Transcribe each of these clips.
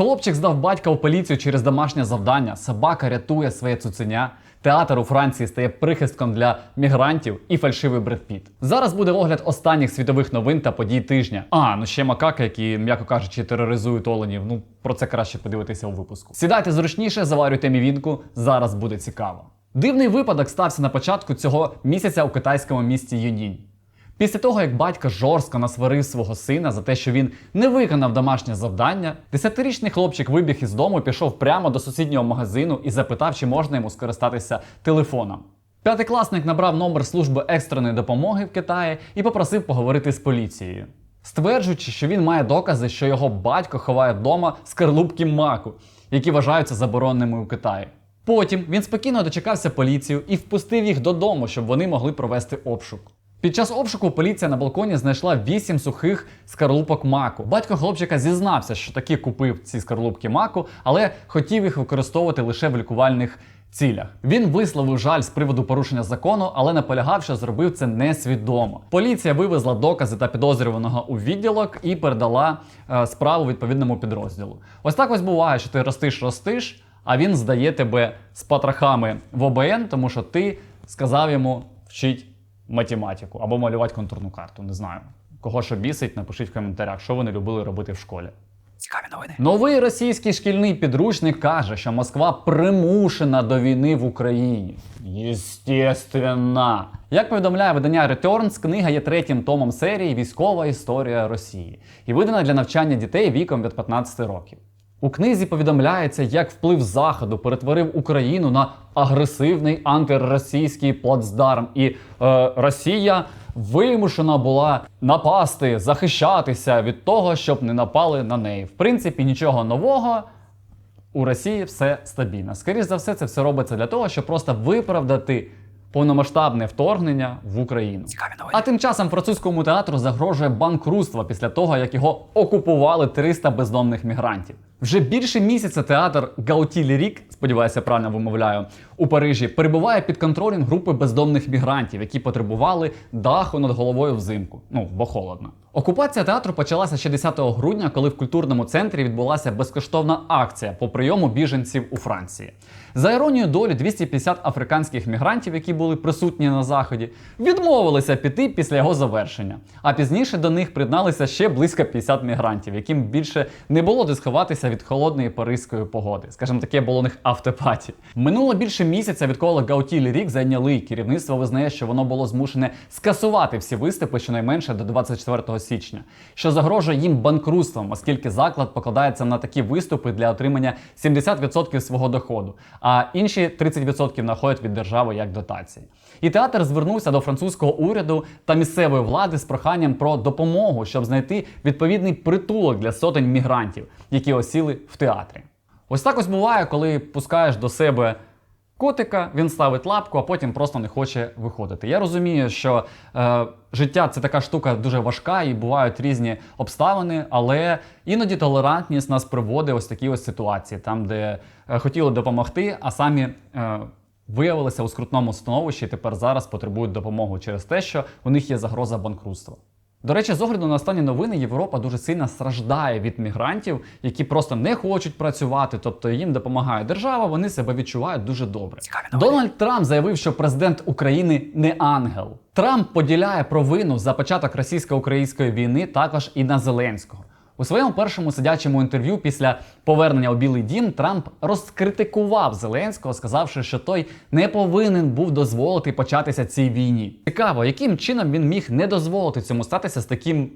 Хлопчик здав батька у поліцію через домашнє завдання. Собака рятує своє цуценя. Театр у Франції стає прихистком для мігрантів і фальшивий Бред Піт. Зараз буде огляд останніх світових новин та подій тижня. А, ну ще макаки, які, м'яко кажучи, тероризують оленів. Ну про це краще подивитися у випуску. Сідайте зручніше, заварюйте мівінку. Зараз буде цікаво. Дивний випадок стався на початку цього місяця у китайському місті Юнінь. Після того, як батько жорстко насварив свого сина за те, що він не виконав домашнє завдання, десятирічний хлопчик вибіг із дому, пішов прямо до сусіднього магазину і запитав, чи можна йому скористатися телефоном. П'ятикласник набрав номер служби екстреної допомоги в Китаї і попросив поговорити з поліцією, стверджуючи, що він має докази, що його батько ховає вдома скарлупки маку, які вважаються забороненими у Китаї. Потім він спокійно дочекався поліцію і впустив їх додому, щоб вони могли провести обшук. Під час обшуку поліція на балконі знайшла вісім сухих скарлупок маку. Батько хлопчика зізнався, що таки купив ці скарлупки маку, але хотів їх використовувати лише в лікувальних цілях. Він висловив жаль з приводу порушення закону, але наполягав, що зробив це несвідомо. Поліція вивезла докази та підозрюваного у відділок і передала е, справу відповідному підрозділу. Ось так ось буває, що ти ростиш, ростиш, а він здає тебе з патрахами в ОБН, тому що ти сказав йому вчить математику або малювати контурну карту. Не знаю. Кого що бісить, напишіть в коментарях, що вони любили робити в школі. Цікаві новини. Новий російський шкільний підручник каже, що Москва примушена до війни в Україні. Єстественно. Як повідомляє видання Returns, книга є третім томом серії Військова історія Росії і видана для навчання дітей віком від 15 років. У книзі повідомляється, як вплив Заходу перетворив Україну на агресивний антиросійський плацдарм, і е, Росія вимушена була напасти, захищатися від того, щоб не напали на неї. В принципі, нічого нового. У Росії все стабільно. Скоріше за все, це все робиться для того, щоб просто виправдати повномасштабне вторгнення в Україну. Цікаві новини. А тим часом французькому театру загрожує банкрутство після того, як його окупували 300 бездомних мігрантів. Вже більше місяця театр Гауті Лірік, сподіваюся, правильно вимовляю, у Парижі перебуває під контролем групи бездомних мігрантів, які потребували даху над головою взимку. Ну, бо холодно. Окупація театру почалася ще 10 грудня, коли в культурному центрі відбулася безкоштовна акція по прийому біженців у Франції. За іронією долі, 250 африканських мігрантів, які були присутні на заході, відмовилися піти після його завершення. А пізніше до них приєдналися ще близько 50 мігрантів, яким більше не було де сховатися від холодної паризької погоди. Скажімо, таке було у них автопаті. Минуло більше місяця, відколи Гаутілі рік зайняли. Керівництво визнає, що воно було змушене скасувати всі виступи щонайменше до 24 січня, що загрожує їм банкрутством, оскільки заклад покладається на такі виступи для отримання 70% свого доходу, а інші 30% находять від держави як дотації. І театр звернувся до французького уряду та місцевої влади з проханням про допомогу, щоб знайти відповідний притулок для сотень мігрантів, які осіли в театрі. Ось так ось буває, коли пускаєш до себе котика, він ставить лапку, а потім просто не хоче виходити. Я розумію, що е, життя це така штука дуже важка і бувають різні обставини, але іноді толерантність нас приводить ось такі ось ситуації, там, де е, хотіли допомогти, а самі. Е, Виявилися у скрутному становищі і тепер зараз потребують допомоги через те, що у них є загроза банкрутства. До речі, з огляду на останні новини, Європа дуже сильно страждає від мігрантів, які просто не хочуть працювати, тобто їм допомагає держава, вони себе відчувають дуже добре. Дональд Трамп заявив, що президент України не ангел. Трамп поділяє провину за початок російсько-української війни також і на Зеленського. У своєму першому сидячому інтерв'ю після повернення у Білий Дім Трамп розкритикував Зеленського, сказавши, що той не повинен був дозволити початися цій війні. Цікаво, яким чином він міг не дозволити цьому статися з таким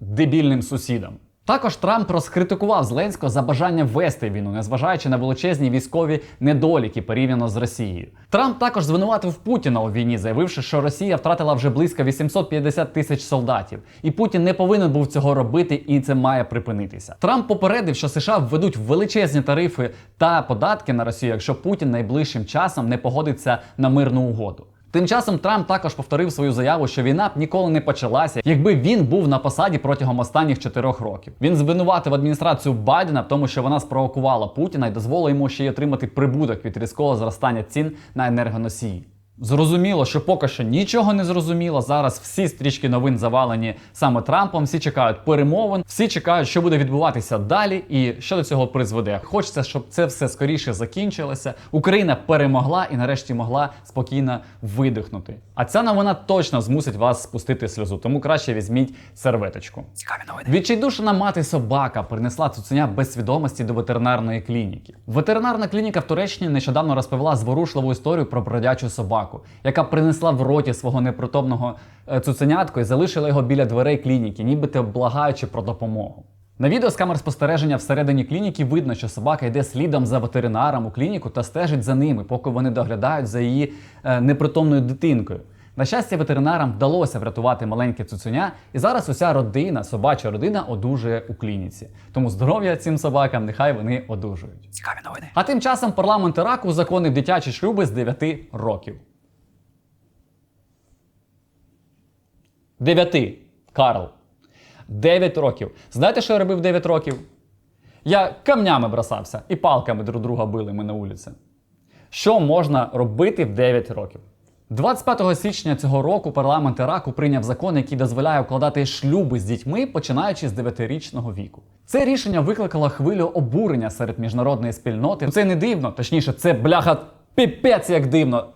дебільним сусідом. Також Трамп розкритикував Зеленського за бажання вести війну, незважаючи на величезні військові недоліки порівняно з Росією. Трамп також звинуватив Путіна у війні, заявивши, що Росія втратила вже близько 850 тисяч солдатів, і Путін не повинен був цього робити, і це має припинитися. Трамп попередив, що США введуть величезні тарифи та податки на Росію, якщо Путін найближчим часом не погодиться на мирну угоду. Тим часом Трамп також повторив свою заяву, що війна б ніколи не почалася, якби він був на посаді протягом останніх чотирьох років. Він звинуватив адміністрацію Байдена в тому, що вона спровокувала Путіна і дозволила йому ще й отримати прибуток від різкого зростання цін на енергоносії. Зрозуміло, що поки що нічого не зрозуміло. Зараз всі стрічки новин завалені саме Трампом. Всі чекають перемовин, всі чекають, що буде відбуватися далі, і що до цього призведе. Хочеться, щоб це все скоріше закінчилося. Україна перемогла і нарешті могла спокійно видихнути. А ця новина точно змусить вас спустити сльозу, тому краще візьміть серветочку. Цікаві новини. Відчайдушена мати собака принесла цуценя без свідомості до ветеринарної клініки. Ветеринарна клініка в Туреччині нещодавно розповіла зворушливу історію про бродячу собаку, яка принесла в роті свого непритомного е, цуценятку і залишила його біля дверей клініки, нібито благаючи про допомогу. На відео з камер спостереження всередині клініки видно, що собака йде слідом за ветеринаром у клініку та стежить за ними, поки вони доглядають за її е, непритомною дитинкою. На щастя, ветеринарам вдалося врятувати маленьке цуценя, і зараз уся родина, собача родина, одужує у клініці. Тому здоров'я цим собакам, нехай вони одужують. Цікаві новини. А тим часом парламент Іраку узаконив дитячі шлюби з 9 років. 9. Карл. 9 років. Знаєте, що я робив 9 років? Я камнями бросався і палками друг друга били ми на вулиці. Що можна робити в 9 років? 25 січня цього року парламент Іраку прийняв закон, який дозволяє укладати шлюби з дітьми, починаючи з 9-річного віку. Це рішення викликало хвилю обурення серед міжнародної спільноти. Це не дивно, точніше, це бляха піпець як дивно.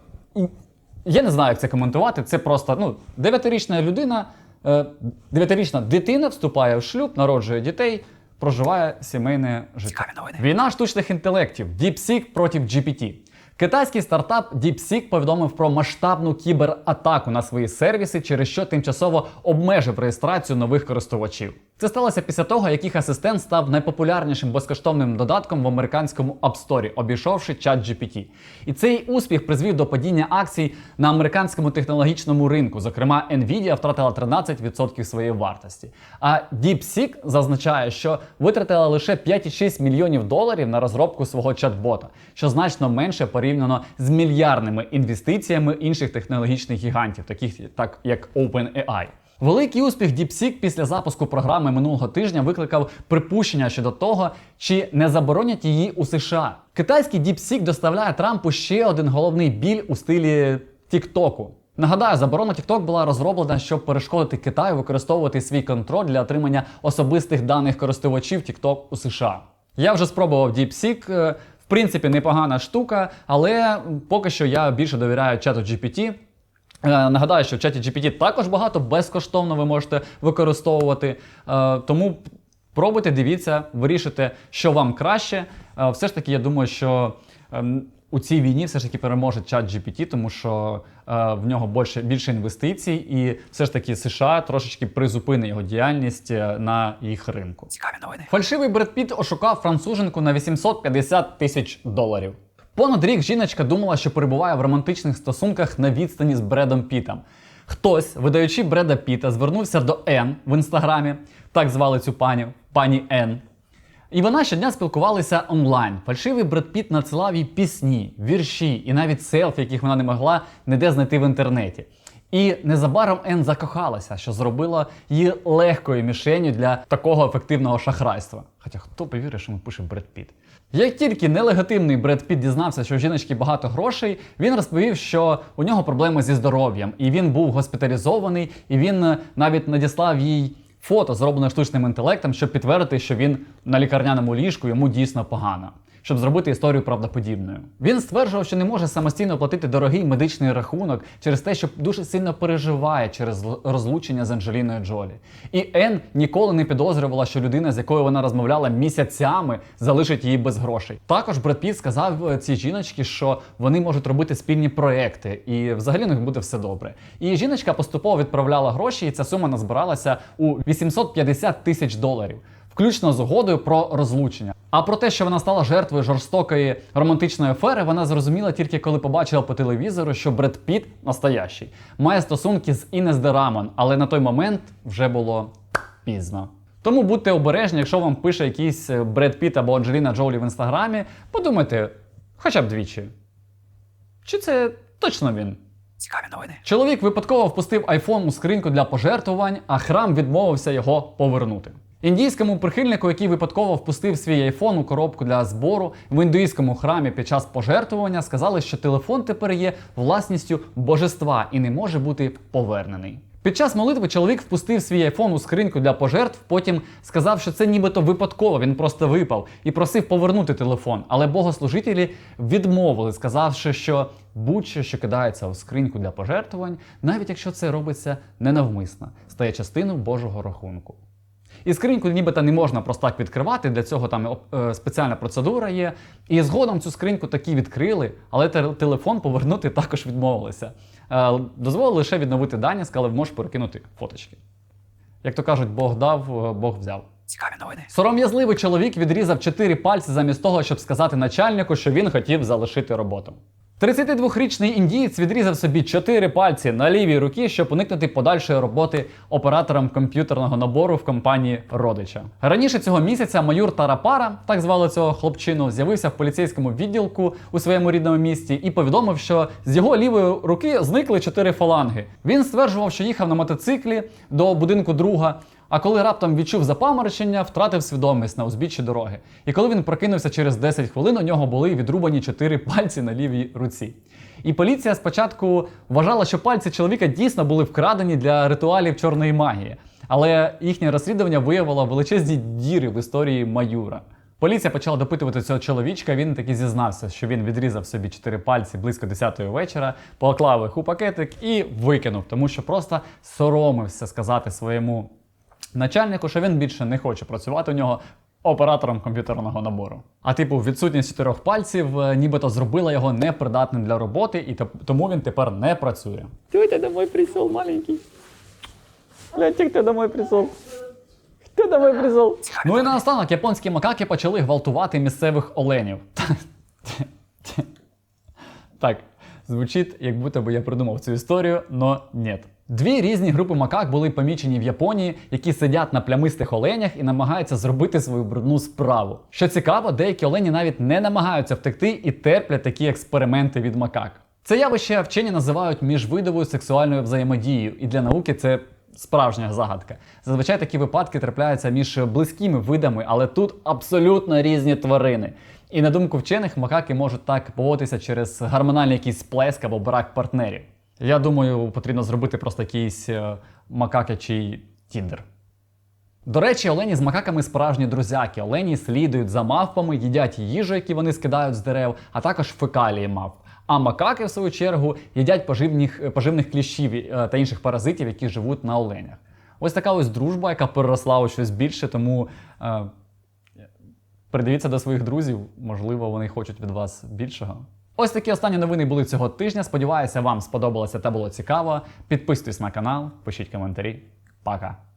Я не знаю, як це коментувати. Це просто ну, 9-річна людина, е, 9-річна дитина вступає в шлюб, народжує дітей, проживає сімейне життя. Цікаві новини. Війна штучних інтелектів DeepSeek проти GPT. Китайський стартап DeepSeek повідомив про масштабну кібератаку на свої сервіси, через що тимчасово обмежив реєстрацію нових користувачів. Це сталося після того, як їх асистент став найпопулярнішим безкоштовним додатком в американському App Store, обійшовши чат GPT. І цей успіх призвів до падіння акцій на американському технологічному ринку. Зокрема, Nvidia втратила 13% своєї вартості. А DeepSeek зазначає, що витратила лише 5,6 мільйонів доларів на розробку свого чат-бота, що значно менше порівняно з мільярдними інвестиціями інших технологічних гігантів, таких так як OpenAI. Великий успіх DeepSeek після запуску програми минулого тижня викликав припущення щодо того, чи не заборонять її у США. Китайський DeepSeek доставляє Трампу ще один головний біль у стилі Тіктоку. Нагадаю, заборона TikTok була розроблена, щоб перешкодити Китаю використовувати свій контроль для отримання особистих даних користувачів TikTok у США. Я вже спробував DeepSeek. е, В принципі, непогана штука, але поки що я більше довіряю чату GPT. Е, Нагадаю, що в чаті GPT також багато безкоштовно ви можете використовувати. Е, Тому пробуйте, дивіться, вирішуйте, що вам краще. Е, Все ж таки, я думаю, що ем, у цій війні все ж таки переможе чат GPT, тому що в нього більше, більше інвестицій, і все ж таки США трошечки призупини його діяльність на їх ринку. Цікаві новини. Фальшивий Бред Піт ошукав француженку на 850 тисяч доларів. Понад рік жіночка думала, що перебуває в романтичних стосунках на відстані з Бредом Пітом. Хтось, видаючи Бреда Піта, звернувся до Н в інстаграмі, так звали цю пані, пані Н. І вона щодня спілкувалася онлайн. Фальшивий Бред Піт надсилав їй пісні, вірші і навіть селфі, яких вона не могла ніде знайти в інтернеті. І незабаром Ен закохалася, що зробило її легкою мішенью для такого ефективного шахрайства. Хоча хто повірить, що ми пишемо Бред Піт? Як тільки нелегативний Бред Піт дізнався, що у жіночки багато грошей, він розповів, що у нього проблеми зі здоров'ям, і він був госпіталізований, і він е, навіть надіслав їй фото, зроблене штучним інтелектом, щоб підтвердити, що він на лікарняному ліжку йому дійсно погано. Щоб зробити історію правдоподібною, він стверджував, що не може самостійно оплатити дорогий медичний рахунок через те, що дуже сильно переживає через розлучення з Анджеліною Джолі. І Ен ніколи не підозрювала, що людина, з якою вона розмовляла місяцями, залишить її без грошей. Також Бред Піт сказав е, цій жіночці, що вони можуть робити спільні проекти, і взагалі у них буде все добре. І жіночка поступово відправляла гроші, і ця сума назбиралася у 850 тисяч доларів включно з угодою про розлучення. А про те, що вона стала жертвою жорстокої романтичної афери, вона зрозуміла тільки коли побачила по телевізору, що Бред Піт настоящий має стосунки з Інес де Рамон, але на той момент вже було пізно. Тому будьте обережні, якщо вам пише якийсь е, Бред Піт або Анджеліна Джолі в інстаграмі, подумайте хоча б двічі. Чи це точно він? Цікаві новини. Чоловік випадково впустив айфон у скриньку для пожертвувань, а храм відмовився його повернути. Індійському прихильнику, який випадково впустив свій айфон у коробку для збору в індуїзькому храмі під час пожертвування, сказали, що телефон тепер є власністю божества і не може бути повернений. Під час молитви чоловік впустив свій айфон у скриньку для пожертв, потім сказав, що це нібито випадково, він просто випав і просив повернути телефон. Але богослужителі відмовили, сказавши, що будь-що, що кидається у скриньку для пожертвувань, навіть якщо це робиться ненавмисно, стає частиною Божого рахунку. І скриньку нібито не можна просто так відкривати, для цього там е, спеціальна процедура є. І згодом цю скриньку таки відкрили, але телефон повернути також відмовилися. Е, дозволили лише відновити дані, сказали, можеш перекинути фоточки. Як то кажуть, Бог дав, е, Бог взяв. Цікаві новини. Сором'язливий чоловік відрізав 4 пальці замість того, щоб сказати начальнику, що він хотів залишити роботу. 32-річний індієць відрізав собі 4 пальці на лівій руці, щоб уникнути подальшої роботи оператором комп'ютерного набору в компанії родича. Раніше цього місяця майор Тарапара, так звали цього хлопчину, з'явився в поліцейському відділку у своєму рідному місті і повідомив, що з його лівої руки зникли 4 фаланги. Він стверджував, що їхав на мотоциклі до будинку друга. А коли раптом відчув запаморочення, втратив свідомість на узбіччі дороги. І коли він прокинувся через 10 хвилин, у нього були відрубані 4 пальці на лівій руці. І поліція спочатку вважала, що пальці чоловіка дійсно були вкрадені для ритуалів чорної магії. Але їхнє розслідування виявило величезні діри в історії Маюра. Поліція почала допитувати цього чоловічка. Він таки зізнався, що він відрізав собі чотири пальці близько 10-ї вечора, поклав їх у пакетик і викинув, тому що просто соромився сказати своєму начальнику, що він більше не хоче працювати у нього оператором комп'ютерного набору. А типу, відсутність чотирьох пальців е, нібито зробила його непридатним для роботи, і тому він тепер не працює. Тетя домой прийшов, маленький. Гляньте, хто домой прийшов. Хто домой прийшов? Ну і наостанок японські макаки почали гвалтувати місцевих оленів. Так, звучить, як будто би я придумав цю історію, но нет. Дві різні групи макак були помічені в Японії, які сидять на плямистих оленях і намагаються зробити свою брудну справу. Що цікаво, деякі олені навіть не намагаються втекти і терплять такі експерименти від макак. Це явище вчені називають міжвидовою сексуальною взаємодією, і для науки це справжня загадка. Зазвичай такі випадки трапляються між близькими видами, але тут абсолютно різні тварини. І на думку вчених, макаки можуть так поводитися через гормональний якийсь сплеск або брак партнерів. Я думаю, потрібно зробити просто якийсь е, макакячий тіндер. До речі, олені з макаками справжні друзяки. Олені слідують за мавпами, їдять їжу, які вони скидають з дерев, а також фекалії мавп. А макаки, в свою чергу, їдять поживних, поживних кліщів е, та інших паразитів, які живуть на оленях. Ось така ось дружба, яка переросла у щось більше, тому е, придивіться до своїх друзів, можливо, вони хочуть від вас більшого. Ось такі останні новини були цього тижня. Сподіваюся, вам сподобалося та було цікаво. Підписуйтесь на канал, пишіть коментарі. Пока!